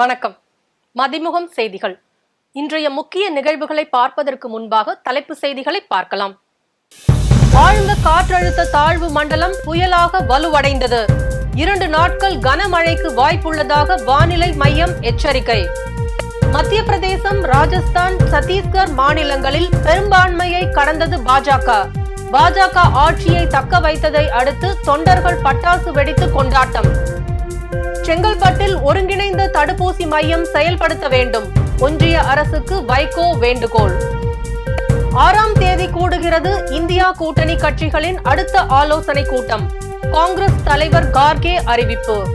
வணக்கம். மதிமுகம் செய்திகள். இன்றைய முக்கிய நிகழ்வுகளை பார்ப்பதற்கு முன்பாக தலைப்பு செய்திகளை பார்க்கலாம். ஆழ்ந்த காற்றழுத்த தாழ்வு மண்டலம் புயலாக வலுவடைந்தது. இரண்டு நாட்கள் கனமழைக்கு வாய்ப்புள்ளதாக வானிலை மையம் எச்சரிக்கை. மத்திய பிரதேசம் ராஜஸ்தான் சத்தீஸ்கர் மாநிலங்களில் பெரும்பான்மையை கடந்தது பாஜக. பாஜக ஆட்சியை தக்க வைத்ததை அடுத்து தொண்டர்கள் பட்டாசு வெடித்து கொண்டாட்டம். செங்கல்பட்டில் ஒருங்கிணைந்த தடுப்பூசி மையம் செயல்படுத்த வேண்டும். ஒன்றிய அரசுக்கு வைகோ வேண்டுகோள். ஆறாம் தேதி கூடுகிறது இந்தியா கூட்டணி கட்சிகளின் அடுத்த ஆலோசனை கூட்டம். காங்கிரஸ் தலைவர் கார்கே அறிவிப்பு.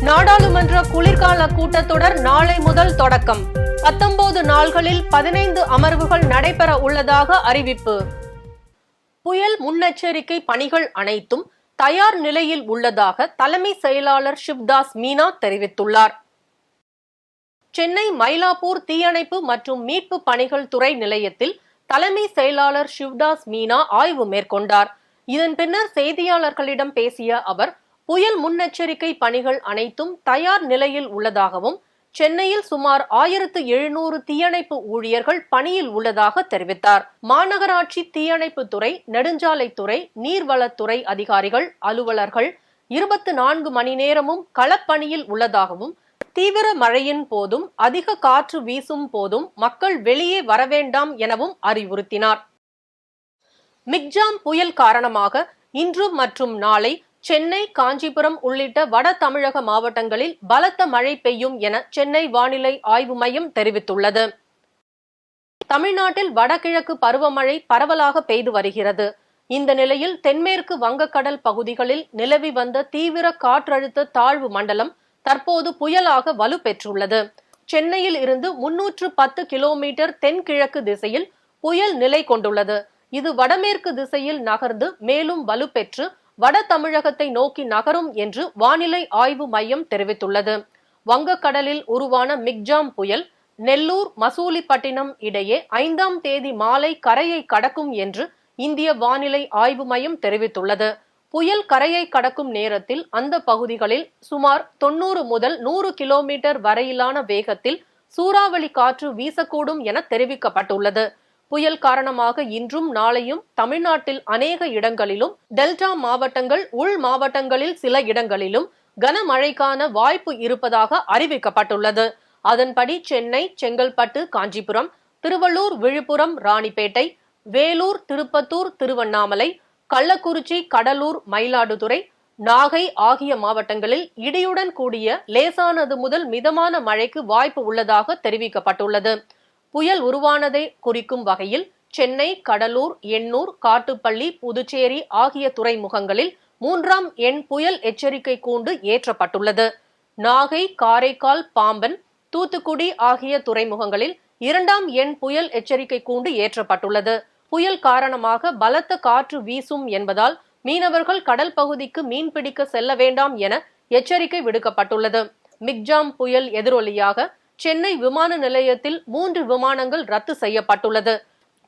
நாடாளுமன்ற குளிர்கால கூட்டத்தொடர் நாளை முதல் தொடக்கம். பத்தொன்பது நாள்களில் பதினைந்து அமர்வுகள் நடைபெற உள்ளதாக அறிவிப்பு. புயல் முன்னெச்சரிக்கை பணிகள் அனைத்தும் தயார் நிலையில் உள்ளதாக தலைமை செயலாளர் சிவ்தாஸ் மீனா தெரிவித்துள்ளார். சென்னை மயிலாப்பூர் தீயணைப்பு மற்றும் மீட்பு பணிகள் துறை நிலையத்தில் தலைமை செயலாளர் சிவ்தாஸ் மீனா ஆய்வு மேற்கொண்டார். இதன் பின்னர் செய்தியாளர்களிடம் பேசிய அவர் புயல் முன்னெச்சரிக்கை பணிகள் அனைத்தும் தயார் நிலையில் உள்ளதாகவும் சென்னையில் சுமார் ஆயிரத்து எழுநூறு தீயணைப்பு ஊழியர்கள் பணியில் உள்ளதாக தெரிவித்தார். மாநகராட்சி தீயணைப்பு துறை நெடுஞ்சாலைத்துறை நீர்வளத்துறை அதிகாரிகள் அலுவலர்கள் இருபத்தி நான்கு மணி நேரமும் களப்பணியில் உள்ளதாகவும் தீவிர மழையின் போதும் அதிக காற்று வீசும் போதும் மக்கள் வெளியே வரவேண்டாம் எனவும் அறிவுறுத்தினார். மிக்ஜாம் புயல் காரணமாக இன்று மற்றும் நாளை சென்னை காஞ்சிபுரம் உள்ளிட்ட வட தமிழக மாவட்டங்களில் பலத்த மழை பெய்யும் என சென்னை வானிலை ஆய்வு மையம் தெரிவித்துள்ளது. தமிழ்நாட்டில் வடகிழக்கு பருவமழை பரவலாக பெய்து வருகிறது. இந்த நிலையில் தென்மேற்கு வங்கக்கடல் பகுதிகளில் நிலவி வந்த தீவிர காற்றழுத்த தாழ்வு மண்டலம் தற்போது புயலாக வலுப்பெற்றுள்ளது சென்னையில் இருந்து முன்னூற்று பத்து கிலோமீட்டர் தென்கிழக்கு திசையில் புயல் நிலை கொண்டுள்ளது. இது வடமேற்கு திசையில் நகர்ந்து மேலும் வலுப்பெற்று வட தமிழகத்தை நோக்கி நகரும் என்று வானிலை ஆய்வு மையம் தெரிவித்துள்ளது. வங்கக்கடலில் உருவான மிக்ஜாம் புயல் நெல்லூர் மசூலிப்பட்டினம் இடையே ஐந்தாம் தேதி மாலை கரையை கடக்கும் என்று இந்திய வானிலை ஆய்வு மையம் தெரிவித்துள்ளது. புயல் கரையை கடக்கும் நேரத்தில் அந்த பகுதிகளில் சுமார் தொண்ணூறு முதல் நூறு கிலோமீட்டர் வரையிலான வேகத்தில் சூறாவளி காற்று வீசக்கூடும் என தெரிவிக்கப்பட்டுள்ளது. புயல் காரணமாக இன்றும் நாளையும் தமிழ்நாட்டில் அநேக இடங்களிலும் டெல்டா மாவட்டங்கள் உள் மாவட்டங்களில் சில இடங்களிலும் கனமழைக்கான வாய்ப்பு இருப்பதாக அறிவிக்கப்பட்டுள்ளது. அதன்படி சென்னை செங்கல்பட்டு காஞ்சிபுரம் திருவள்ளூர் விழுப்புரம் ராணிப்பேட்டை வேலூர் திருப்பத்தூர் திருவண்ணாமலை கள்ளக்குறிச்சி கடலூர் மயிலாடுதுறை நாகை ஆகிய மாவட்டங்களில் இடியுடன் கூடிய லேசானது முதல் மிதமான மழைக்கு வாய்ப்பு உள்ளதாக தெரிவிக்கப்பட்டுள்ளது. புயல் உருவானதை குறிக்கும் வகையில் சென்னை கடலூர் எண்ணூர் காட்டுப்பள்ளி புதுச்சேரி ஆகிய துறைமுகங்களில் மூன்றாம் எண் புயல் எச்சரிக்கை கூண்டு ஏற்றப்பட்டுள்ளது. நாகை காரைக்கால் பாம்பன் தூத்துக்குடி ஆகிய துறைமுகங்களில் இரண்டாம் எண் புயல் எச்சரிக்கை கூண்டு ஏற்றப்பட்டுள்ளது. புயல் காரணமாக பலத்த காற்று வீசும் என்பதால் மீனவர்கள் கடல் பகுதிக்கு மீன்பிடிக்க செல்ல வேண்டாம் என எச்சரிக்கை விடுக்கப்பட்டுள்ளது. மிக்ஜாம் புயல் எதிரொலியாக சென்னை விமான நிலையத்தில் மூன்று விமானங்கள் ரத்து செய்யப்பட்டுள்ளது.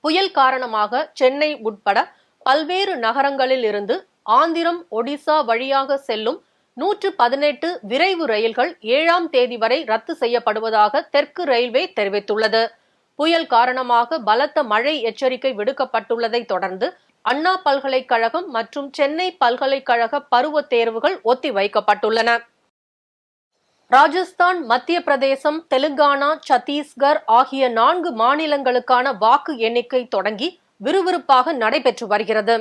புயல் காரணமாக சென்னை உட்பட பல்வேறு நகரங்களில் இருந்து ஆந்திரம் ஒடிசா வழியாக செல்லும் நூற்று பதினெட்டு விரைவு ரயில்கள் ஏழாம் தேதி வரை ரத்து செய்யப்படுவதாக தெற்கு ரயில்வே தெரிவித்துள்ளது. புயல் காரணமாக பலத்த மழை எச்சரிக்கை விடுக்கப்பட்டுள்ளதை தொடர்ந்து அண்ணா பல்கலைக்கழகம் மற்றும் சென்னை பல்கலைக்கழக பருவத் தேர்வுகள் ஒத்திவைக்கப்பட்டுள்ளன. ராஜஸ்தான் மத்திய பிரதேசம் தெலுங்கானா சத்தீஸ்கர் ஆகிய நான்கு மாநிலங்களுக்கான வாக்கு எண்ணிக்கை தொடங்கி விறுவிறுப்பாக நடைபெற்று வருகிறது.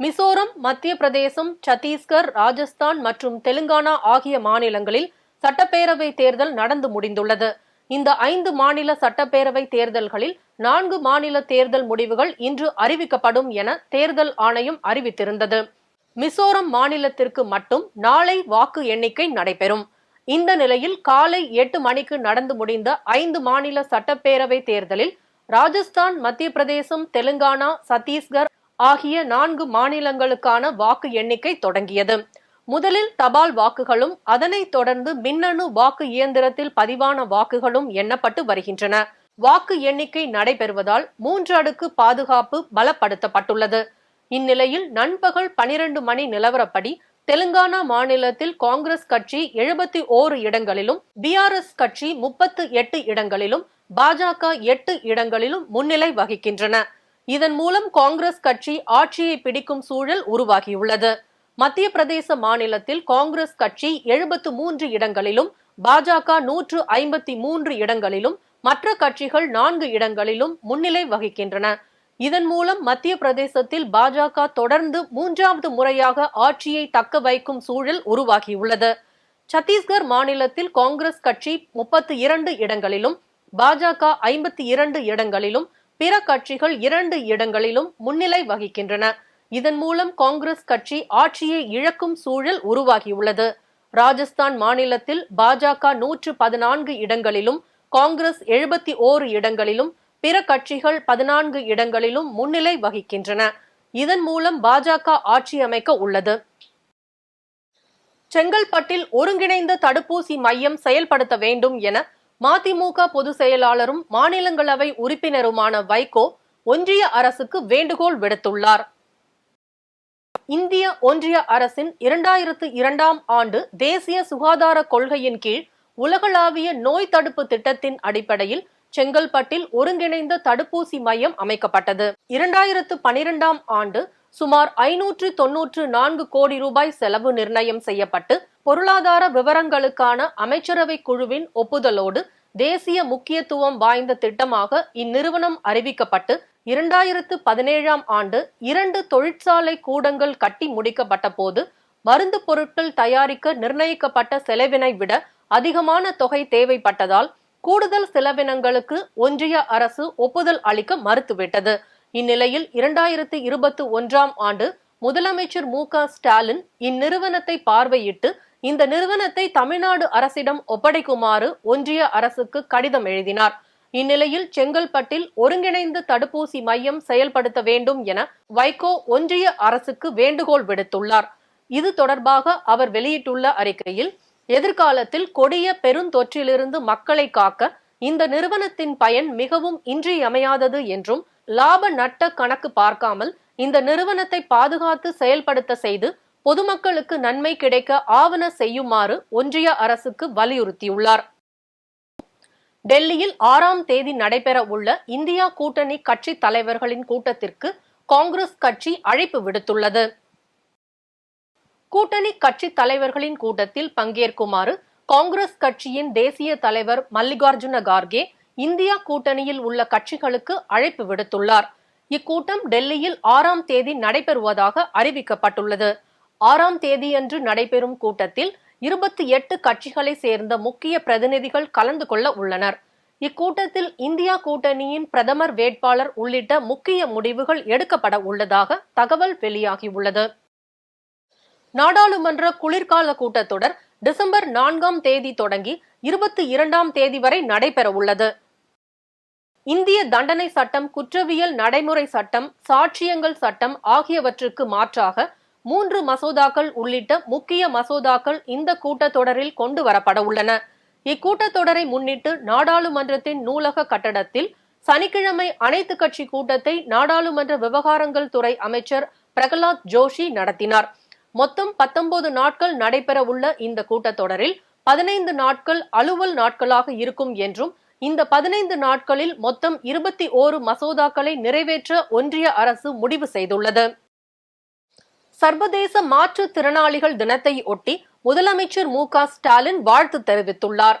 மிசோரம் மத்திய பிரதேசம் சத்தீஸ்கர் ராஜஸ்தான் மற்றும் தெலுங்கானா ஆகிய மாநிலங்களில் சட்டப்பேரவை தேர்தல் நடந்து முடிந்துள்ளது. இந்த ஐந்து மாநில சட்டப்பேரவை தேர்தல்களில் நான்கு மாநில தேர்தல் முடிவுகள் இன்று அறிவிக்கப்படும் என தேர்தல் ஆணையம் அறிவித்திருந்தது. மிசோரம் மாநிலத்திற்கு மட்டும் நாளை வாக்கு எண்ணிக்கை நடைபெறும். இந்த நிலையில் காலை எட்டு மணிக்கு நடந்து முடிந்த ஐந்து மாநில சட்டப்பேரவை தேர்தலில் ராஜஸ்தான் மத்திய பிரதேசம் தெலுங்கானா சத்தீஸ்கர் ஆகிய நான்கு மாநிலங்களுக்கான வாக்கு எண்ணிக்கை தொடங்கியது. முதலில் தபால் வாக்குகளும் அதனைத் தொடர்ந்து மின்னணு வாக்கு இயந்திரத்தில் பதிவான வாக்குகளும் எண்ணப்பட்டு வருகின்றன. வாக்கு எண்ணிக்கை நடைபெறுவதால் மூன்று அடுக்கு பாதுகாப்பு பலப்படுத்தப்பட்டுள்ளது. இந்நிலையில் நண்பகல் பனிரெண்டு மணி நிலவரப்படி தெலுங்கானா மாநிலத்தில் காங்கிரஸ் கட்சி எழுபத்தி ஓரு இடங்களிலும் பிஆர்எஸ் கட்சி முப்பத்து எட்டு இடங்களிலும் பாஜக எட்டு இடங்களிலும் முன்னிலை வகிக்கின்றன. இதன் மூலம் காங்கிரஸ் கட்சி ஆட்சியை பிடிக்கும் சூழல் உருவாகியுள்ளது. மத்திய பிரதேச மாநிலத்தில் காங்கிரஸ் கட்சி எழுபத்து மூன்று இடங்களிலும் பாஜக நூற்று ஐம்பத்தி மூன்று இடங்களிலும் மற்ற கட்சிகள் நான்கு இடங்களிலும் முன்னிலை வகிக்கின்றன. இதன் மூலம் மத்திய பிரதேசத்தில் பாஜக தொடர்ந்து மூன்றாவது முறையாக ஆட்சியை தக்க வைக்கும் சூழல் உருவாகியுள்ளது. சத்தீஸ்கர் மாநிலத்தில் காங்கிரஸ் கட்சி முப்பத்தி இரண்டு இடங்களிலும் பாஜக ஐம்பத்தி இரண்டு இடங்களிலும் பிற கட்சிகள் இரண்டு இடங்களிலும் முன்னிலை வகிக்கின்றன. இதன் மூலம் காங்கிரஸ் கட்சி ஆட்சியை இழக்கும் சூழல் உருவாகியுள்ளது. ராஜஸ்தான் மாநிலத்தில் பாஜக நூற்று பதினான்கு இடங்களிலும் காங்கிரஸ் எழுபத்தி ஓரு இடங்களிலும் பிற கட்சிகள் பதினான்கு இடங்களிலும் முன்னிலை வகிக்கின்றன. இதன் மூலம் பாஜக ஆட்சி அமைக்க உள்ளது. செங்கல்பட்டில் ஒருங்கிணைந்த தடுப்பூசி மையம் செயல்படுத்த வேண்டும் என மதிமுக பொதுச் செயலாளரும் மாநிலங்களவை உறுப்பினருமான வைகோ ஒன்றிய அரசுக்கு வேண்டுகோள் விடுத்துள்ளார். இந்திய ஒன்றிய அரசின் இரண்டாயிரத்து இரண்டாம் ஆண்டு தேசிய சுகாதார கொள்கையின் கீழ் உலகளாவிய நோய் தடுப்பு திட்டத்தின் அடிப்படையில் செங்கல்பட்டில் ஒருங்கிணைந்த தடுப்பூசி மையம் அமைக்கப்பட்டது. இரண்டாயிரத்து பனிரெண்டாம் ஆண்டு சுமார் ஐநூற்று தொன்னூற்று நான்கு கோடி ரூபாய் செலவு நிர்ணயம் செய்யப்பட்டு பொருளாதார விவரங்களுக்கான அமைச்சரவை குழுவின் ஒப்புதலோடு தேசிய முக்கியத்துவம் வாய்ந்த திட்டமாக இந்நிறுவனம் அறிவிக்கப்பட்டு இரண்டாயிரத்து பதினேழாம் ஆண்டு இரண்டு தொழிற்சாலை கூடங்கள் கட்டி முடிக்கப்பட்ட போது மருந்து பொருட்கள் தயாரிக்க நிர்ணயிக்கப்பட்ட செலவினை விட அதிகமான தொகை தேவைப்பட்டதால் கூடுதல் செலவினங்களுக்கு ஒன்றிய அரசு ஒப்புதல் அளிக்க மறுத்துவிட்டது. இந்நிலையில் இரண்டாயிரத்தி இருபத்தி ஒன்றாம் ஆண்டு முதலமைச்சர் மு க ஸ்டாலின் இந்நிறுவனத்தை பார்வையிட்டு இந்த நிறுவனத்தை தமிழ்நாடு அரசிடம் ஒப்படைக்குமாறு ஒன்றிய அரசுக்கு கடிதம் எழுதினார். இந்நிலையில் செங்கல்பட்டில் ஒருங்கிணைந்த தடுப்பூசி மையம் செயல்படுத்த வேண்டும் என வைகோ ஒன்றிய அரசுக்கு வேண்டுகோள் விடுத்துள்ளார். இது தொடர்பாக அவர் வெளியிட்டுள்ள அறிக்கையில் எதிர்காலத்தில் கொடிய பெருந்தொற்றிலிருந்து மக்களை காக்க இந்த நிறுவனத்தின் பயன் மிகவும் இன்றியமையாதது என்றும் லாப நட்ட கணக்கு பார்க்காமல் இந்த நிறுவனத்தை பாதுகாத்து செயல்படுத்த செய்து பொதுமக்களுக்கு நன்மை கிடைக்க ஆவண செய்யுமாறு ஒன்றிய அரசுக்கு வலியுறுத்தியுள்ளார். டெல்லியில் ஆறாம் தேதி நடைபெற உள்ள இந்தியா கூட்டணி கட்சி தலைவர்களின் கூட்டத்திற்கு காங்கிரஸ் கட்சி அழைப்பு விடுத்துள்ளது. கூட்டணி கட்சி தலைவர்களின் கூட்டத்தில் பங்கேற்குமாறு காங்கிரஸ் கட்சியின் தேசிய தலைவர் மல்லிகார்ஜுன கார்கே இந்தியா கூட்டணியில் உள்ள கட்சிகளுக்கு அழைப்பு விடுத்துள்ளார். இக்கூட்டம் டெல்லியில் ஆறாம் தேதி நடைபெறுவதாக அறிவிக்கப்பட்டுள்ளது. ஆறாம் தேதியன்று நடைபெறும் கூட்டத்தில் இருபத்தி எட்டு கட்சிகளை சேர்ந்த முக்கிய பிரதிநிதிகள் கலந்து கொள்ள உள்ளனர். இக்கூட்டத்தில் இந்தியா கூட்டணியின் பிரதமர் வேட்பாளர் உள்ளிட்ட முக்கிய முடிவுகள் எடுக்கப்பட உள்ளதாக தகவல் வெளியாகியுள்ளது. நாடாளுமன்ற குளிர்கால கூட்டத்தொடர் டிசம்பர் நான்காம் தேதி தொடங்கி இருபத்தி இரண்டாம் தேதி வரை நடைபெற உள்ளது இந்திய தண்டனை சட்டம் குற்றவியல் நடைமுறை சட்டம் சாட்சியங்கள் சட்டம் ஆகியவற்றுக்கு மாற்றாக மூன்று மசோதாக்கள் உள்ளிட்ட முக்கிய மசோதாக்கள் இந்த கூட்டத்தொடரில் கொண்டு வரப்பட உள்ளன இக்கூட்டத்தொடரை முன்னிட்டு நாடாளுமன்றத்தின் நூலக கட்டடத்தில் சனிக்கிழமை அனைத்து கட்சி கூட்டத்தை நாடாளுமன்ற விவகாரங்கள் துறை அமைச்சர் பிரகலாத் ஜோஷி நடத்தினார். மொத்தம் பத்தொன்பது நாட்கள் நடைபெற உள்ள இந்த கூட்டத்தொடரில் பதினைந்து நாட்கள் அலுவல் நாட்களாக இருக்கும் என்றும் இந்த பதினைந்து நாட்களில் மொத்தம் இருபத்தி ஓரு மசோதாக்களை நிறைவேற்ற ஒன்றிய அரசு முடிவு செய்துள்ளது. சர்வதேச மாற்றுத்திறனாளிகள் தினத்தை ஒட்டி முதலமைச்சர் மு க ஸ்டாலின் வாழ்த்து தெரிவித்துள்ளார்.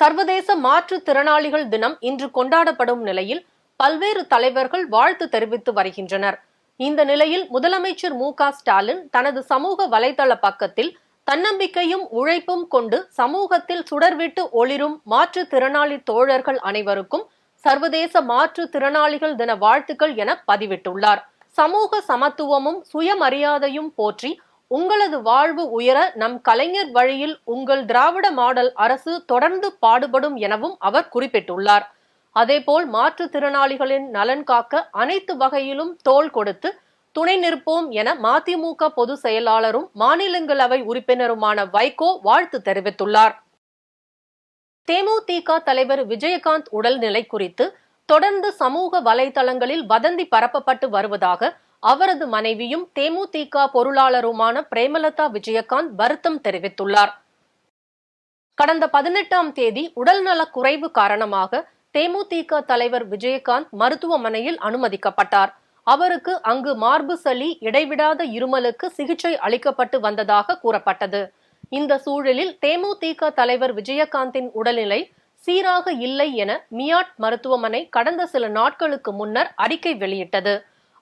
சர்வதேச மாற்றுத்திறனாளிகள் தினம் இன்று கொண்டாடப்படும் நிலையில் பல்வேறு தலைவர்கள் வாழ்த்து தெரிவித்து வருகின்றனர். இந்த நிலையில் முதலமைச்சர் மு ஸ்டாலின் தனது சமூக வலைதள பக்கத்தில் தன்னம்பிக்கையும் உழைப்பும் கொண்டு சமூகத்தில் சுடர்விட்டு ஒளிரும் மாற்றுத்திறனாளி தோழர்கள் அனைவருக்கும் சர்வதேச மாற்றுத்திறனாளிகள் தின வாழ்த்துக்கள் என பதிவிட்டுள்ளார். சமூக சமத்துவமும் சுயமரியாதையும் போற்றி உங்களது வாழ்வு உயர நம் கலைஞர் வழியில் உங்கள் திராவிட மாடல் அரசு தொடர்ந்து பாடுபடும் எனவும் அவர் குறிப்பிட்டுள்ளார். அதேபோல் மாற்றுத்திறனாளிகளின் நலன் காக்க அனைத்து வகையிலும் தோல் கொடுத்து துணை நிற்போம் என மதிமுக பொதுச் செயலாளரும் மாநிலங்களவை உறுப்பினருமான வைகோ வாழ்த்து தெரிவித்துள்ளார். தேமுதிக தலைவர் விஜயகாந்த் உடல்நிலை குறித்து தொடர்ந்து சமூக வலைதளங்களில் வதந்தி பரப்பப்பட்டு வருவதாக அவரது மனைவியும் தேமுதிக பொருளாளருமான பிரேமலதா விஜயகாந்த் வருத்தம் தெரிவித்துள்ளார். கடந்த பதினெட்டாம் தேதி உடல்நலக் குறைவு காரணமாக தேமுதிக தலைவர் விஜயகாந்த் மருத்துவமனையில் அனுமதிக்கப்பட்டார். அவருக்கு அங்கு மார்பு சளி இடைவிடாத இருமலுக்கு சிகிச்சை அளிக்கப்பட்டு வந்ததாக கூறப்பட்டது. இந்த சூழலில் தேமுதிக தலைவர் விஜயகாந்தின் உடல்நிலை சீராக இல்லை என மியாட் மருத்துவமனை கடந்த சில நாட்களுக்கு முன்னர் அறிக்கை வெளியிட்டது.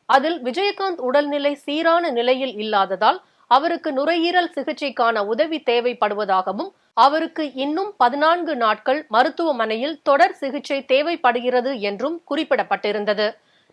அதில் விஜயகாந்த் உடல்நிலை சீரான நிலையில் இல்லாததால் அவருக்கு நுரையீரல் சிகிச்சைக்கான உதவி தேவைப்படுவதாகவும் அவருக்கு இன்னும் பதினான்கு நாட்கள் மருத்துவமனையில் தொடர் சிகிச்சை தேவைப்படுகிறது என்றும் குறிப்பிடப்பட்டிருந்தது.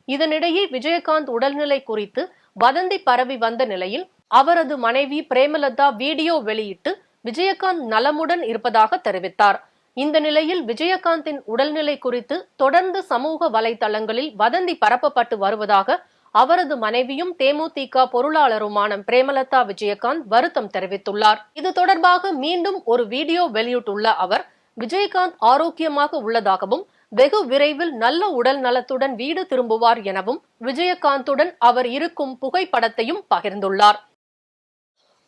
இதனிடையே விஜயகாந்த் உடல்நிலை குறித்து வதந்தி பரவி வந்த நிலையில் அவரது மனைவி பிரேமலதா வீடியோ வெளியிட்டு விஜயகாந்த் நலமுடன் இருப்பதாக தெரிவித்தார். இந்த நிலையில் விஜயகாந்தின் உடல்நிலை குறித்து தொடர்ந்து சமூக வலைதளங்களில் வதந்தி பரப்பப்பட்டு வருவதாக அவரது மனைவியும் தேமுதிக பொருளாளருமான பிரேமலதா விஜயகாந்த் வருத்தம் தெரிவித்துள்ளார். இது தொடர்பாக மீண்டும் ஒரு வீடியோ வெளியிட்டுள்ள அவர் விஜயகாந்த் ஆரோக்கியமாக உள்ளதாகவும் வெகு விரைவில் நல்ல உடல் நலத்துடன் வீடு திரும்புவார் எனவும் விஜயகாந்துடன் அவர் இருக்கும் புகைப்படத்தையும் பகிர்ந்துள்ளார்.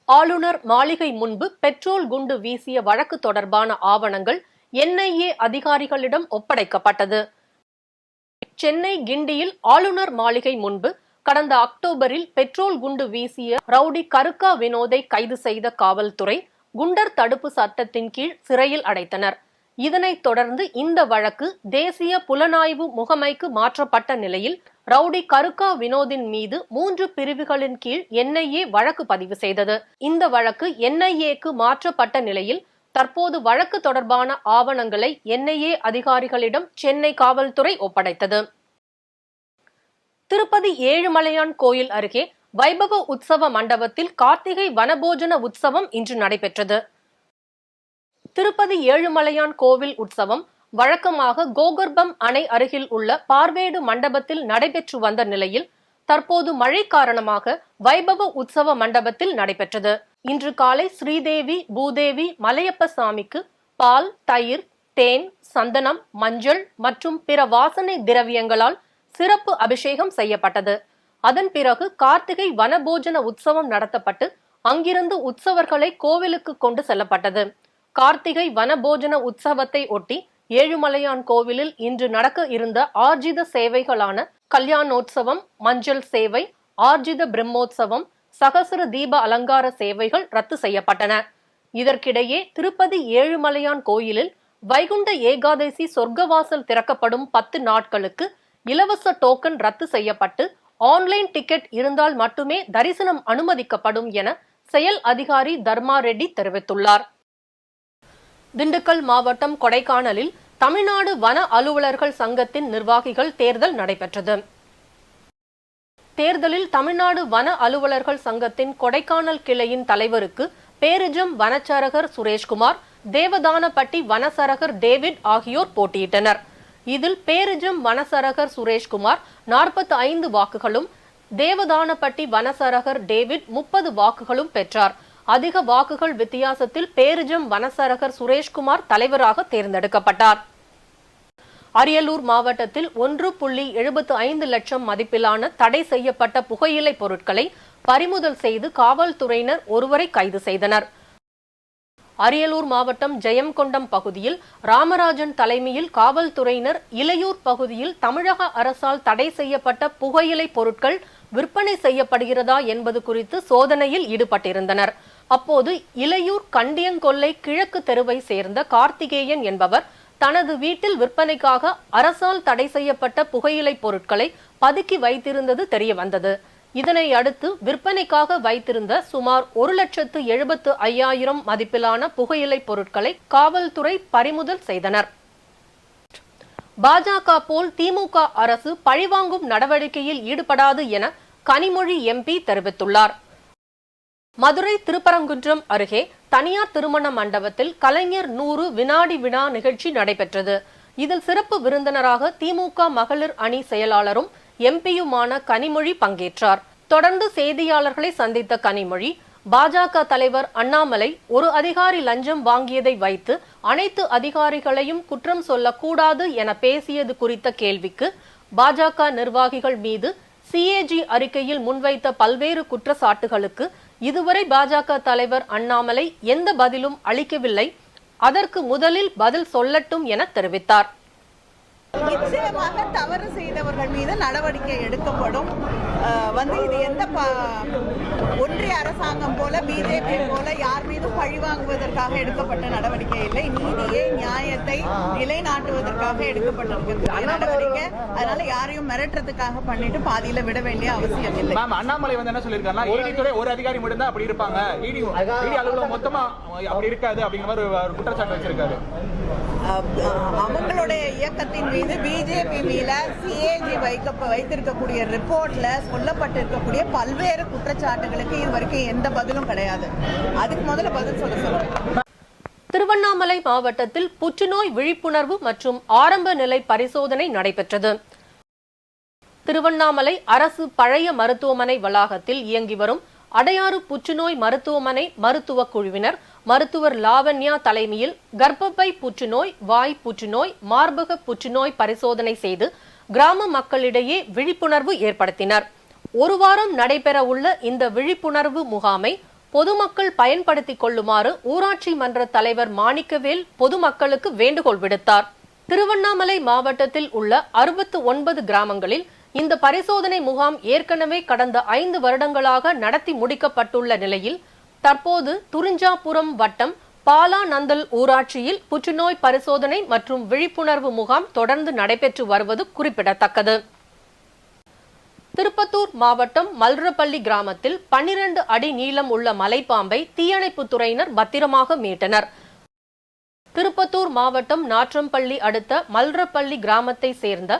ஆளுநர் மாளிகை முன்பு பெட்ரோல் குண்டு வீசிய வழக்கு தொடர்பான ஆவணங்கள் என்ஐஏ அதிகாரிகளிடம் ஒப்படைக்கப்பட்டது. சென்னை கிண்டியில் ஆளுநர் மாளிகை முன்பு கடந்த அக்டோபரில் பெட்ரோல் குண்டு வீசிய ரவுடி கருக்கா வினோதை கைது செய்த காவல்துறை குண்டர் தடுப்பு சட்டத்தின் கீழ் சிறையில் அடைத்தனர். இதனைத் தொடர்ந்து இந்த வழக்கு தேசிய புலனாய்வு முகமைக்கு மாற்றப்பட்ட நிலையில் ரவுடி கருக்கா வினோதின் மீது மூன்று பிரிவுகளின் கீழ் என்ஐஏ வழக்கு பதிவு செய்தது. இந்த வழக்கு என்ஐஏக்கு மாற்றப்பட்ட நிலையில் தற்போது வழக்கு தொடர்பான ஆவணங்களை என்ஐஏ அதிகாரிகளிடம் சென்னை காவல்துறை ஒப்படைத்தது. திருப்பதி ஏழுமலையான் கோயில் அருகே வைபவ உற்சவ மண்டபத்தில் கார்த்திகை வனபோஜன உற்சவம் இன்று நடைபெற்றது. திருப்பதி ஏழுமலையான் கோவில் உற்சவம் வழக்கமாக கோகர்பம் அணை அருகில் உள்ள பார்வேடு மண்டபத்தில் நடைபெற்று வந்த நிலையில் தற்போது மழை காரணமாக வைபவ உற்சவ மண்டபத்தில் நடைபெற்றது. இன்று காலை ஸ்ரீதேவி பூதேவி மலையப்ப சாமிக்கு பால் தயிர் தேன் சந்தனம் மஞ்சள் மற்றும் பிற வாசனை திரவியங்களால் சிறப்பு அபிஷேகம் செய்யப்பட்டது. அதன் பிறகு கார்த்திகை வனபோஜன உற்சவம் நடத்தப்பட்டு அங்கிருந்து உற்சவர்களை கோவிலுக்கு கொண்டு செல்லப்பட்டது. கார்த்திகை வனபோஜன உற்சவத்தை ஒட்டி ஏழுமலையான் கோவிலில் இன்று நடக்க இருந்த ஆர்ஜித சேவைகளான கல்யாணோற்சவம் மஞ்சள் சேவை ஆர்ஜித பிரம்மோற்சவம் சகசர தீப அலங்கார சேவைகள் ரத்து செய்யப்பட்டன. இதற்கிடையே திருப்பதி ஏழுமலையான் கோயிலில் வைகுண்ட ஏகாதசி சொர்க்கவாசல் திறக்கப்படும் பத்து நாட்களுக்கு இலவச டோக்கன் ரத்து செய்யப்பட்டு ஆன்லைன் டிக்கெட் இருந்தால் மட்டுமே தரிசனம் அனுமதிக்கப்படும் என செயல் அதிகாரி தர்மா ரெட்டி தெரிவித்துள்ளார். திண்டுக்கல் மாவட்டம் கொடைக்கானலில் தமிழ்நாடு வன அலுவலர்கள் சங்கத்தின் நிர்வாகிகள் தேர்தல் நடைபெற்றது. தேர்தலில் தமிழ்நாடு வன அலுவலர்கள் சங்கத்தின் கொடைக்கானல் கிளையின் தலைவருக்கு பேரிஜம் வனச்சரகர் சுரேஷ்குமார் தேவதானப்பட்டி வனசரகர் டேவிட் ஆகியோர் போட்டியிட்டனர். இதில் பேரிஜம் வனசரகர் சுரேஷ்குமார் நாற்பத்தி ஐந்து வாக்குகளும் தேவதானப்பட்டி வனசரகர் டேவிட் முப்பது வாக்குகளும் பெற்றார். அதிக வாக்குகள் வித்தியாசத்தில் பேரிஜம் வனசரகர் சுரேஷ்குமார் தலைவராக தேர்ந்தெடுக்கப்பட்டார். அரியலூர் மாவட்டத்தில் ஒன்று புள்ளி எழுபத்து ஐந்து லட்சம் மதிப்பிலான தடை செய்யப்பட்ட புகையிலை பொருட்களை பறிமுதல் செய்து காவல்துறையினர் ஒருவரை கைது செய்தனர். அரியலூர் மாவட்டம் ஜெயம்கொண்டம் பகுதியில் ராமராஜன் தலைமையில் காவல்துறையினர் இலையூர் பகுதியில் தமிழக அரசால் தடை செய்யப்பட்ட புகையிலை பொருட்கள் விற்பனை செய்யப்படுகிறதா என்பது குறித்து சோதனையில் ஈடுபட்டிருந்தனர். அப்போது இலையூர் கண்டியங்கொல்லை கிழக்கு தெருவை சேர்ந்த கார்த்திகேயன் என்பவர் தனது வீட்டில் விற்பனைக்காக அரசால் தடை செய்யப்பட்ட புகையிலை பொருட்களை பதுக்கி வைத்திருந்தது தெரிய வந்தது இதனை அடுத்து விற்பனைக்காக வைத்திருந்த சுமார் ஒரு லட்சத்து எழுபத்து ஐயாயிரம் மதிப்பிலான புகையிலை பொருட்களை காவல்துறை பறிமுதல் செய்தனர். பாஜக போல் திமுக அரசு பழிவாங்கும் நடவடிக்கையில் ஈடுபடாது என கனிமொழி எம்பி தெரிவித்துள்ளார். மதுரை திருப்பரங்குன்றம் அருகே தனியார் திருமண மண்டபத்தில் கலைஞர் நூறு வினாடி வினா நிகழ்ச்சி நடைபெற்றது. இதில் சிறப்பு விருந்தினராக திமுக மகளிர் அணி செயலாளரும் எம்பியுமான கனிமொழி பங்கேற்றார். தொடர்ந்து செய்தியாளர்களை சந்தித்த கனிமொழி பாஜக தலைவர் அண்ணாமலை ஒரு அதிகாரி லஞ்சம் வாங்கியதை வைத்து அனைத்து அதிகாரிகளையும் குற்றம் சொல்லக்கூடாது என பேசியது குறித்த கேள்விக்கு பாஜக நிர்வாகிகள் மீது சிஏஜி அறிக்கையில் முன்வைத்த பல்வேறு குற்றச்சாட்டுகளுக்கு இதுவரை பாஜக தலைவர் அண்ணாமலை எந்த பதிலும் அளிக்கவில்லை. அதற்கு முதலில் பதில் சொல்லட்டும் என தெரிவித்தார். நிச்சயமாக தவறு செய்தவர்கள் மீது நடவடிக்கை எடுக்கப்படும். வந்து இது எந்த ஒன்றிய அரசாங்கம் போல பிஜேபி போல யார் மீதும் பழி வாங்குவதற்காக எடுக்கப்பட்ட நடவடிக்கை இல்லை. நீதியை நியாயத்தை நிலைநாட்டுவதற்காக எடுக்கப்பட்டிருக்கிற நடவடிக்கை. அதனால யாரையும் மிரட்டுறதுக்காக பண்ணிட்டு பாதியில விட வேண்டிய அவசியம் இல்லை. மேம் அண்ணாமலை வந்து என்ன துறை ஒரு அதிகாரி மட்டும் தான் அப்படி இருப்பாங்க. இடி அலுவலகம் மொத்தமா அப்படி இருக்காது அப்படிங்கிற மாதிரி ஒரு குற்றச்சாட்டு வச்சிருக்காரு. அவங்களுடைய இயக்கத்தின் மீது பிஜேபி மீத சிஏஜி வைக்க வைத்திருக்கக்கூடிய ரிப்போர்ட்ல சொல்லப்பட்டிருக்கக்கூடிய பல்வேறு குற்றச்சாட்டுகளுக்கு இது வரைக்கும் எந்த பதிலும் கிடையாது. அதுக்கு முதல்ல பதில் சொல்ல சொல்லுங்க திருவண்ணாமலை மாவட்டத்தில் புற்றுநோய் விழிப்புணர்வு மற்றும் ஆரம்ப நிலை பரிசோதனை நடைபெற்றது. திருவண்ணாமலை அரசு பழைய மருத்துவமனை வளாகத்தில் இயங்கி வரும் அடையாறு புற்றுநோய் மருத்துவமனை மருத்துவ குழுவினர் மருத்துவர் லாவண்யா தலைமையில் கர்ப்பப்பை புற்றுநோய் வாய் புற்றுநோய் மார்பக புற்றுநோய் பரிசோதனை செய்து கிராம மக்களிடையே விழிப்புணர்வு ஏற்படுத்தினர். ஒரு வாரம் நடைபெற உள்ள இந்த விழிப்புணர்வு முகாமை பொதுமக்கள் பயன்படுத்திக் கொள்ளுமாறு ஊராட்சி மன்ற தலைவர் மாணிக்கவேல் பொதுமக்களுக்கு வேண்டுகோள் விடுத்தார். திருவண்ணாமலை மாவட்டத்தில் உள்ள அறுபத்து ஒன்பது கிராமங்களில் இந்த பரிசோதனை முகாம் ஏற்கனவே கடந்த ஐந்து வருடங்களாக நடத்தி முடிக்கப்பட்டுள்ள நிலையில் தற்போது துரிஞ்சாபுரம் வட்டம் பாலாநந்தல் ஊராட்சியில் புற்றுநோய் பரிசோதனை மற்றும் விழிப்புணர்வு முகாம் தொடர்ந்து நடைபெற்று வருவது குறிப்பிடத்தக்கது. திருப்பத்தூர் மாவட்டம் மல்ரப்பள்ளி கிராமத்தில் 12 அடி நீளம் உள்ள மலைப்பாம்பை தீயணைப்புத் துறையினர் பத்திரமாக மீட்டனர். திருப்பத்தூர் மாவட்டம் நாற்றம்பள்ளி அடுத்த மல்ரப்பள்ளி கிராமத்தை சேர்ந்த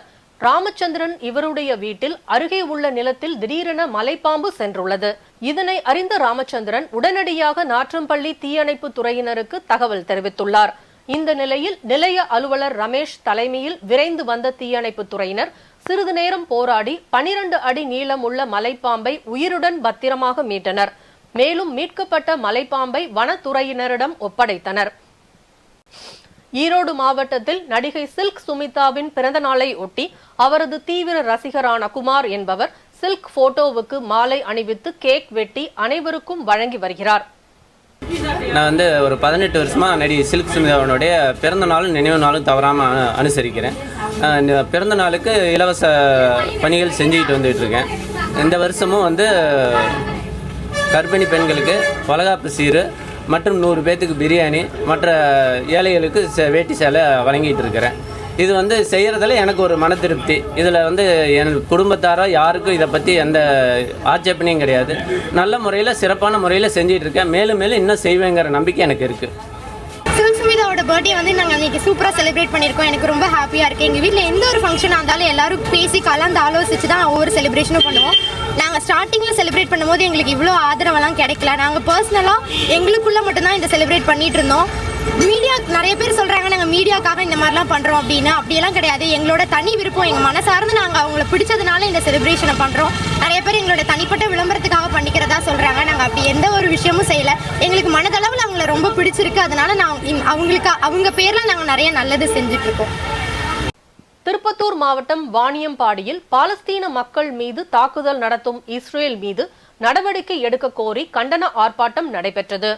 ராமச்சந்திரன் இவருடைய வீட்டில் அருகே உள்ள நிலத்தில் திடீரென மலைப்பாம்பு சென்றுள்ளது. இதனை அறிந்த ராமச்சந்திரன் உடனடியாக நாற்றம்பள்ளி தீயணைப்பு துறையினருக்கு தகவல் தெரிவித்துள்ளார். இந்த நிலையில் நிலைய அலுவலர் ரமேஷ் தலைமையில் விரைந்து வந்த தீயணைப்பு துறையினர் சிறிது நேரம் போராடி 12 அடி நீளம் உள்ள மலைப்பாம்பை உயிருடன் பத்திரமாக மீட்டனர். மேலும் மீட்கப்பட்ட மலைப்பாம்பை வனத்துறையினரிடம் ஒப்படைத்தனர். ஈரோடு மாவட்டத்தில் நடிகை சில்க் சுமிதாவின் பிறந்த நாளை ஒட்டி அவரது தீவிர ரசிகரான குமார் என்பவர் சில்க் போட்டோவுக்கு மாலை அணிவித்து கேக் வெட்டி அனைவருக்கும் வழங்கி வருகிறார். நான் வந்து ஒரு பதினெட்டு வருஷமாக நடிகை சில்க் சுமிதாவினுடைய பிறந்த நாளும் நினைவு நாளும் தவறாமல் அனுசரிக்கிறேன். பிறந்த நாளுக்கு இலவச பணிகள் செஞ்சுக்கிட்டு வந்துட்டு இருக்கேன். இந்த வருஷமும் வந்து கர்ப்பிணி பெண்களுக்கு வளகாப்பு சீரு மற்றும் நூறு பேர்த்துக்கு பிரியாணி மற்ற ஏழைகளுக்கு சே- வேட்டி சேலை வழங்கிட்டு இருக்கிறேன். இது வந்து செய்கிறதுல எனக்கு ஒரு மன திருப்தி. இதில் வந்து என் குடும்பத்தாரோ யாருக்கும் இதை பற்றி எந்த ஆட்சேபனையும் கிடையாது. நல்ல முறையில் சிறப்பான முறையில் செஞ்சிகிட்ருக்கேன் இருக்கேன். மேலும் மேலும் இன்னும் செய்வேங்கிற நம்பிக்கை எனக்கு இருக்குது சிவில் சுமிதாவோட பர்த்டே வந்து நாங்கள் அன்றைக்கி சூப்பராக செலிப்ரேட் பண்ணியிருக்கோம். எனக்கு ரொம்ப ஹாப்பியாக இருக்குது எங்கள் வீட்டில் எந்த ஒரு ஃபங்க்ஷனாக இருந்தாலும் எல்லாரும் பேசி கலந்து ஆலோசித்து தான் ஒவ்வொரு செலிப்ரேஷனும் பண்ணுவோம். நாங்கள் ஸ்டார்டிங்கில் செலிப்ரேட் பண்ணும்போது எங்களுக்கு இவ்வளோ ஆதரவெல்லாம் கிடைக்கல. நாங்கள் பர்சனலாக எங்களுக்குள்ளே மட்டும்தான் இந்த செலிப்ரேட் பண்ணிகிட்டு இருந்தோம். மீடியா நிறைய பேர் சொல்கிறாங்க நாங்கள் மீடியாக்காக இந்த மாதிரிலாம் பண்ணுறோம் அப்படின்னு. அப்படியெல்லாம் கிடையாது. எங்களோட தனி விருப்பம் எங்கள் மனசார்ந்து நாங்கள் அவங்கள பிடிச்சதுனால இந்த செலிப்ரேஷனை பண்ணுறோம் நிறைய பேர் எங்களோட தனிப்பட்ட விளம்பரத்துக்காக பண்ணிக்கிறதா சொல்கிறாங்க நாங்கள் அப்படி எந்த ஒரு விஷயமும் செய்யலை. எங்களுக்கு மனதளவில் அவங்கள ரொம்ப பிடிச்சிருக்கு. அதனால நான் அவங்களுக்கு அவங்க பேரில் நாங்கள் நிறைய நல்லது செஞ்சுட்ருக்கோம். திருப்பத்தூர் மாவட்டம் வாணியம்பாடியில் பாலஸ்தீன மக்கள் மீது தாக்குதல் நடத்தும் இஸ்ரேல் மீது நடவடிக்கை எடுக்க கோரி கண்டன ஆர்ப்பாட்டம் நடைபெற்றது.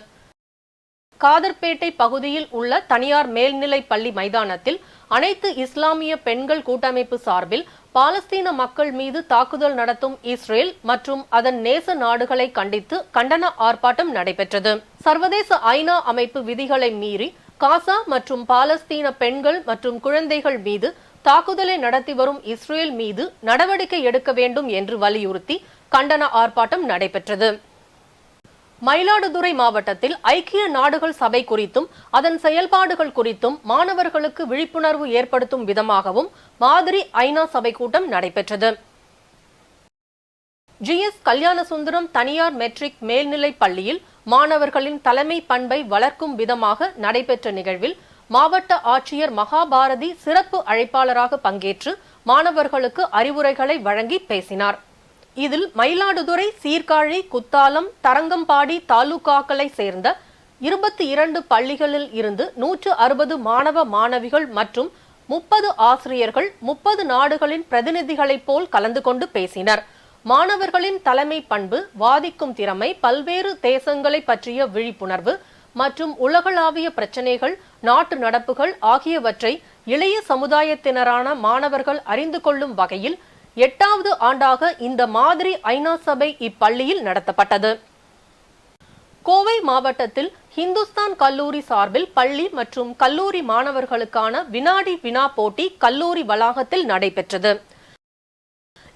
காதர்பேட்டை பகுதியில் உள்ள தனியார் மேல்நிலை பள்ளி மைதானத்தில் அனைத்து இஸ்லாமிய பெண்கள் கூட்டமைப்பு சார்பில் பாலஸ்தீன மக்கள் மீது தாக்குதல் நடத்தும் இஸ்ரேல் மற்றும் அதன் நேச நாடுகளை கண்டித்து கண்டன ஆர்ப்பாட்டம் நடைபெற்றது. சர்வதேச ஐநா அமைப்பு விதிகளை மீறி காசா மற்றும் பாலஸ்தீன பெண்கள் மற்றும் குழந்தைகள் மீது தாக்குதலை நடத்தி வரும் இஸ்ரேல் மீது நடவடிக்கை எடுக்க வேண்டும் என்று வலியுறுத்தி கண்டன ஆர்ப்பாட்டம் நடைபெற்றது. மயிலாடுதுறை மாவட்டத்தில் ஐக்கிய நாடுகள் சபை குறித்தும் அதன் செயல்பாடுகள் குறித்தும் மாணவர்களுக்கு விழிப்புணர்வு ஏற்படுத்தும் விதமாகவும் மாதிரி ஐநா சபை கூட்டம் நடைபெற்றது. ஜிஎஸ் கல்யாணசுந்தரம் தனியார் மெட்ரிக் மேல்நிலைப் பள்ளியில் மாணவர்களின் தலைமை பண்பை வளர்க்கும் விதமாக நடைபெற்ற நிகழ்வில் மாவட்ட ஆட்சியர் மகாபாரதி சிறப்பு அழைப்பாளராக பங்கேற்று மாணவர்களுக்கு அறிவுரைகளை வழங்கி பேசினார். இதில் மயிலாடுதுறை சீர்காழி குத்தாலம் தரங்கம்பாடி தாலுகாக்களை சேர்ந்த இருபத்தி இரண்டு பள்ளிகளில் இருந்து நூற்று அறுபது மாணவ மாணவிகள் மற்றும் முப்பது ஆசிரியர்கள் முப்பது நாடுகளின் பிரதிநிதிகளைப் போல் கலந்து கொண்டு பேசினர். மாணவர்களின் தலைமை பண்பு வாதிக்கும் திறமை பல்வேறு தேசங்களை பற்றிய விழிப்புணர்வு மற்றும் உலகளாவிய பிரச்சனைகள் நாட்டு நடப்புகள் ஆகியவற்றை இளைய சமுதாயத்தினரான மாணவர்கள் அறிந்து கொள்ளும் வகையில் எட்டாவது ஆண்டாக இந்த மாதிரி ஐநா சபை இப்பள்ளியில் நடத்தப்பட்டது. கோவை மாவட்டத்தில் ஹிந்துஸ்தான் கல்லூரி சார்பில் பள்ளி மற்றும் கல்லூரி மாணவர்களுக்கான வினாடி வினா போட்டி கல்லூரி வளாகத்தில் நடைபெற்றது.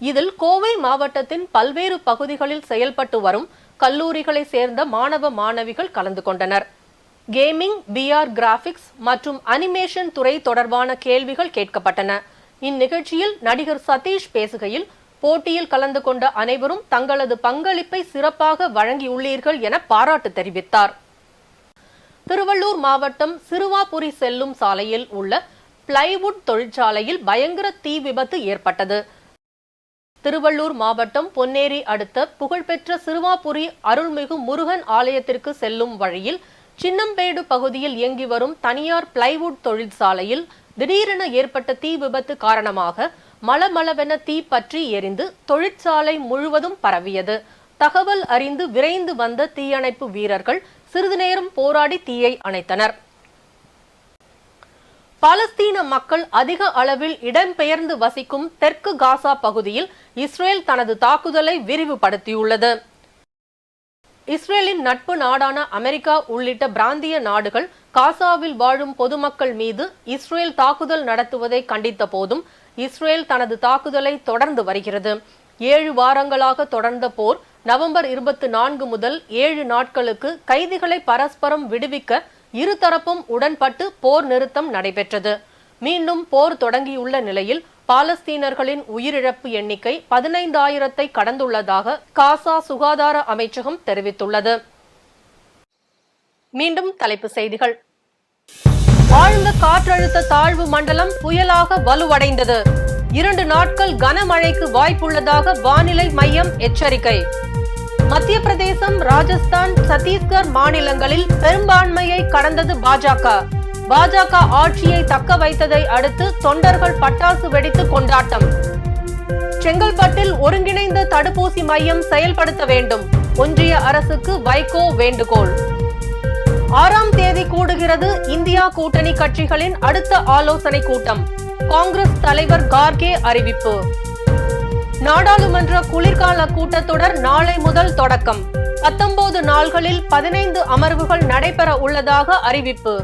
இதில் கோவை மாவட்டத்தின் பல்வேறு பகுதிகளில் செயல்பட்டு வரும் கல்லூரிகளை சேர்ந்த மாணவ மாணவிகள் கலந்து கொண்டனர். கேமிங் பிஆர் கிராபிக்ஸ் மற்றும் அனிமேஷன் துறை தொடர்பான கேள்விகள் கேட்கப்பட்டன. இந்நிகழ்ச்சியில் நடிகர் சதீஷ் பேசுகையில் போட்டியில் கலந்து கொண்ட அனைவரும் தங்களது பங்களிப்பை சிறப்பாக வழங்கியுள்ளீர்கள் என பாராட்டு தெரிவித்தார். திருவள்ளூர் மாவட்டம் சிறுவாபுரி செல்லும் சாலையில் உள்ள பிளைவுட் தொழிற்சாலையில் பயங்கர தீ விபத்து ஏற்பட்டது. திருவள்ளூர் மாவட்டம் பொன்னேரி அடுத்த புகழ்பெற்ற சிறுவாபுரி அருள்மிகு முருகன் ஆலயத்திற்கு செல்லும் வழியில் சின்னம்பேடு பகுதியில் இயங்கி வரும் தனியார் பிளைவுட் தொழிற்சாலையில் திடீரென ஏற்பட்ட தீ விபத்து காரணமாக மலமளவென தீ பற்றி எரிந்து தொழிற்சாலை முழுவதும் பரவியது. தகவல் அறிந்து விரைந்து வந்த தீயணைப்பு வீரர்கள் சிறிது நேரம் போராடி தீயை அணைத்தனர். பாலஸ்தீன மக்கள் அதிக அளவில் இடம்பெயர்ந்து வசிக்கும் தெற்கு காசா பகுதியில் இஸ்ரேல் தனது தாக்குதலை விரிவுபடுத்தியுள்ளது. இஸ்ரேலின் நட்பு நாடான அமெரிக்கா உள்ளிட்ட பிராந்திய நாடுகள் காசாவில் வாழும் பொதுமக்கள் மீது இஸ்ரேல் தாக்குதல் நடத்துவதை கண்டித்த போதும் இஸ்ரேல் தனது தாக்குதலை தொடர்ந்து வருகிறது. ஏழு வாரங்களாக தொடர்ந்த போர் நவம்பர் இருபத்தி நான்கு முதல் ஏழு நாட்களுக்கு கைதிகளை பரஸ்பரம் விடுவிக்க இருதரப்பும் உடன்பட்டு போர் நிறுத்தம் நடைபெற்றது. மீண்டும் போர் தொடங்கியுள்ள நிலையில் பாலஸ்தீனர்களின் உயிரிழப்பு எண்ணிக்கை பதினைந்தாயிரத்தை கடந்துள்ளதாக காசா சுகாதார அமைச்சகம் தெரிவித்துள்ளது. மீண்டும் தலைப்பு செய்திகள். ஆழ்ந்த காற்றழுத்த தாழ்வு மண்டலம் புயலாக வலுவடைந்தது. இரண்டு நாட்கள் கனமழைக்கு வாய்ப்புள்ளதாக வானிலை மையம் எச்சரிக்கை. மத்திய பிரதேசம் ராஜஸ்தான் சத்தீஸ்கர் மாநிலங்களில் பெரும்பான்மையை கடந்தது பாஜக. பாஜக ஆட்சியை தக்க வைத்ததை அடுத்து தொண்டர்கள் பட்டாசு வெடித்து கொண்டாட்டம். செங்கல்பட்டில் ஒருங்கிணைந்த தடுப்பூசி மையம் செயல்படுத்த வேண்டும். ஒன்றிய அரசுக்கு வைகோ வேண்டுகோள். ஆறாம் தேதி கூடுகிறது இந்தியா கூட்டணி கட்சிகளின் அடுத்த ஆலோசனை கூட்டம். காங்கிரஸ் தலைவர் கார்கே அறிவிப்பு. நாடாளுமன்ற குளிர்கால கூட்டத்தொடர் நாளை முதல் தொடக்கம். பத்தொன்பது நாள்களில் பதினைந்து அமர்வுகள் நடைபெற உள்ளதாக அறிவிப்பு.